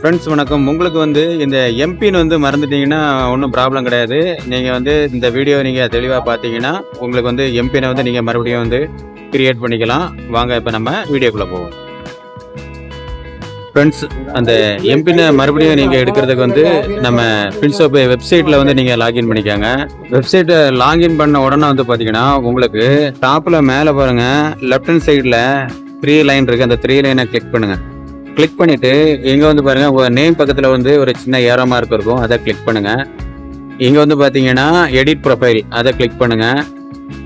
Friends வணக்கம். உங்களுக்கு வந்து இந்த எம்பின்னு வந்து மறந்துட்டீங்கன்னா ஒன்றும் ப்ராப்ளம் கிடையாது. நீங்கள் வந்து இந்த வீடியோ நீங்கள் தெளிவாக பார்த்தீங்கன்னா உங்களுக்கு வந்து எம்பினை வந்து நீங்கள் மறுபடியும் வந்து கிரியேட் பண்ணிக்கலாம். வாங்க இப்போ நம்ம வீடியோக்குள்ளே போவோம். ஃப்ரெண்ட்ஸ் அந்த எம்பினை மறுபடியும் நீங்கள் எடுக்கிறதுக்கு வந்து நம்ம பின்சோப் வெப்சைட்டில் வந்து நீங்கள் லாகின் பண்ணிக்கோங்க. வெப்சைட்டை லாகின் பண்ண உடனே வந்து பார்த்தீங்கன்னா உங்களுக்கு டாப்பில் மேலே பாருங்கள் லெஃப்ட் ஹேண்ட் சைடில் த்ரீ லைன் இருக்குது அந்த த்ரீ லைனை கிளிக் பண்ணுங்கள் கிளிக் பண்ணிட்டு இங்க வந்து பாருங்க உங்க நேம் பக்கத்துல வந்து ஒரு சின்ன ஏரோ மார்க் இருக்கும். அதை கிளிக் பண்ணுங்க. இங்க வந்து பாத்தீங்கன்னா எடிட் ப்ரொஃபைல் அதை கிளிக் பண்ணுங்க.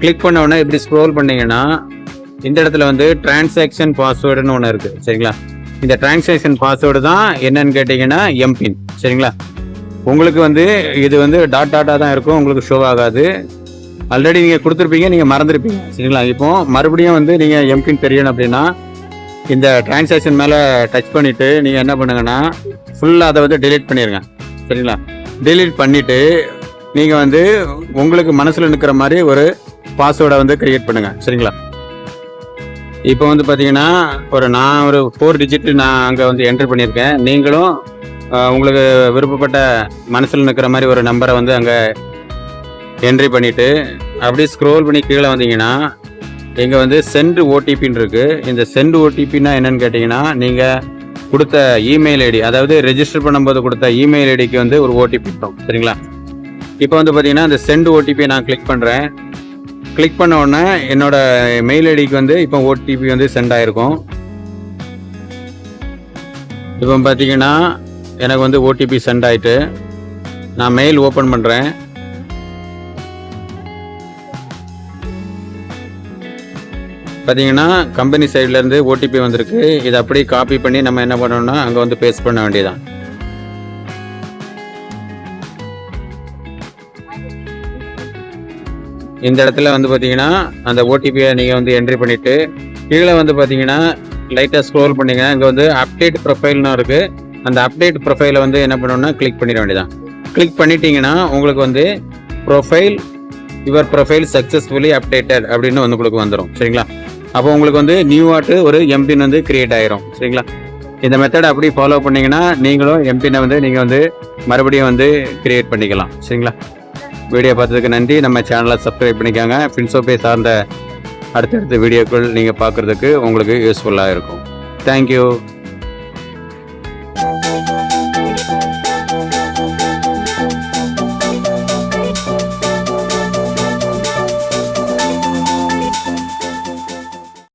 கிளிக் பண்ண உடனே இப்படி ஸ்க்ரோல் பண்ணீங்கன்னா இந்த இடத்துல வந்து டிரான்சாக்ஷன் பாஸ்வேர்டுன்னு ஒன்று இருக்கு. சரிங்களா? இந்த டிரான்சாக்ஷன் பாஸ்வேர்டு தான் என்னன்னு கேட்டிங்கன்னா எம்பின் சரிங்களா? உங்களுக்கு வந்து இது வந்து டாட் டாட்டாக தான் இருக்கும். உங்களுக்கு ஷோ ஆகாது. ஆல்ரெடி நீங்கள் கொடுத்துருப்பீங்க நீங்கள் மறந்துருப்பீங்க. சரிங்களா? இப்போ மறுபடியும் வந்து நீங்கள் எம்பின் தெரியணும் அப்படின்னா இந்த டிரான்சாக்ஷன் மேலே டச் பண்ணிவிட்டு நீங்கள் என்ன பண்ணுங்கன்னா ஃபுல்லாக அதை வந்து டெலீட் பண்ணிடுங்க சரிங்களா? டெலீட் பண்ணிவிட்டு நீங்கள் வந்து உங்களுக்கு மனசில் நிற்கிற மாதிரி ஒரு பாஸ்வேர்டை வந்து க்ரியேட் பண்ணுங்கள் சரிங்களா? இப்போ வந்து பார்த்தீங்கன்னா ஒரு நான் ஒரு ஃபோர் டிஜிட் நான் அங்கே வந்து என்ட்ரு பண்ணியிருக்கேன். நீங்களும் உங்களுக்கு விருப்பப்பட்ட மனசில் நிற்கிற மாதிரி ஒரு நம்பரை வந்து அங்கே என்ட்ரி பண்ணிவிட்டு அப்படியே ஸ்க்ரோல் பண்ணி கீழே வந்தீங்கன்னா இங்கே வந்து சென்ட் ஓடிபின்னு இருக்குது இந்த சென்ட் ஓடிபின்னா என்னென்னு கேட்டிங்கன்னா நீங்கள் கொடுத்த இமெயில் ஐடி அதாவது ரெஜிஸ்டர் பண்ணும்போது கொடுத்த இமெயில் ஐடிக்கு வந்து ஒரு ஓடிபி இருக்கும். சரிங்களா? இப்போ வந்து பார்த்தீங்கன்னா அந்த சென்ட் ஓடிபி நான் கிளிக் பண்ணுறேன் கிளிக் பண்ண உடனே என்னோட மெயில் ஐடிக்கு வந்து இப்போ ஓடிபி வந்து சென்ட் ஆகிருக்கும் இப்போ பார்த்தீங்கன்னா எனக்கு வந்து ஓடிபி சென்ட் ஆயிட்டு நான் மெயில் ஓப்பன் பண்ணுறேன் பார்த்தீங்கன்னா கம்பெனி சைட்லேருந்து ஓடிபி வந்திருக்கு. இதை அப்படியே காப்பி பண்ணி நம்ம என்ன பண்ணணும்னா அங்கே வந்து பேஸ்ட் பண்ண வேண்டியதான் இந்த இடத்துல வந்து பார்த்தீங்கன்னா அந்த ஓடிபியை நீங்கள் வந்து என்ட்ரி பண்ணிவிட்டு கீழே வந்து பார்த்தீங்கன்னா லைட்டாக ஸ்க்ரோல் பண்ணீங்க. இங்கே வந்து அப்டேட் ப்ரொஃபைல்னு இருக்குது அந்த அப்டேட் ப்ரொஃபைலை வந்து என்ன பண்ணணும்னா கிளிக் பண்ணிட வேண்டியதான் கிளிக் பண்ணிட்டீங்கன்னா உங்களுக்கு வந்து profile your profile successfully updated அப்படின்னு வந்து உங்களுக்கு வந்துடும் சரிங்களா? அப்போ உங்களுக்கு வந்து நியூவாட்டு ஒரு எம்பின் வந்து கிரியேட் ஆயிரும். சரிங்களா? இந்த மெத்தடை அப்படி ஃபாலோ பண்ணீங்கன்னா நீங்களும் எம்பினை வந்து நீங்கள் வந்து மறுபடியும் வந்து கிரியேட் பண்ணிக்கலாம். சரிங்களா? வீடியோ பார்த்ததுக்கு நன்றி. நம்ம சேனலை சப்ஸ்கிரைப் பண்ணிக்கோங்க. ஃபின்சோபே சார்ந்த அடுத்தடுத்த வீடியோக்கள் நீங்கள் பார்க்குறதுக்கு உங்களுக்கு யூஸ்ஃபுல்லாக இருக்கும். தேங்க்யூ